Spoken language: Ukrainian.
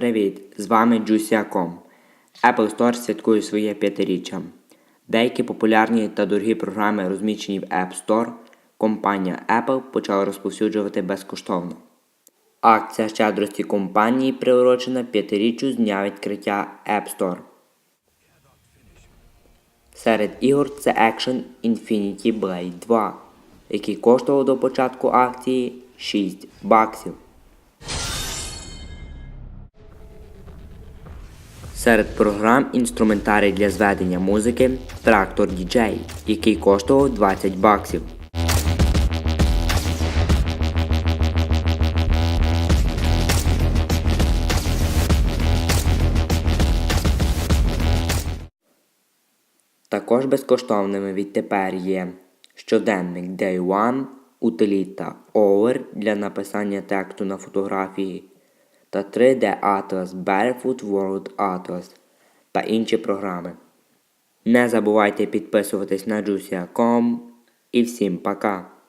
Привіт! З вами Juicy.com. Apple Store святкує своє п'ятиріччя. Деякі популярні та дорогі програми, розміщені в App Store, компанія Apple почала розповсюджувати безкоштовно. Акція щедрості компанії приурочена п'ятиріччю з дня відкриття App Store. Серед ігор це Action Infinity Blade 2, який коштував до початку акції 6 баксів. Серед програм інструментарій для зведення музики трактор DJ, який коштував 20 баксів. Також безкоштовними відтепер є щоденник Day One, утиліта Over для написання тексту на фотографії та 3D Atlas Barefoot World Atlas та інші програми. Не забувайте підписуватись на Juicy.com і всім пока!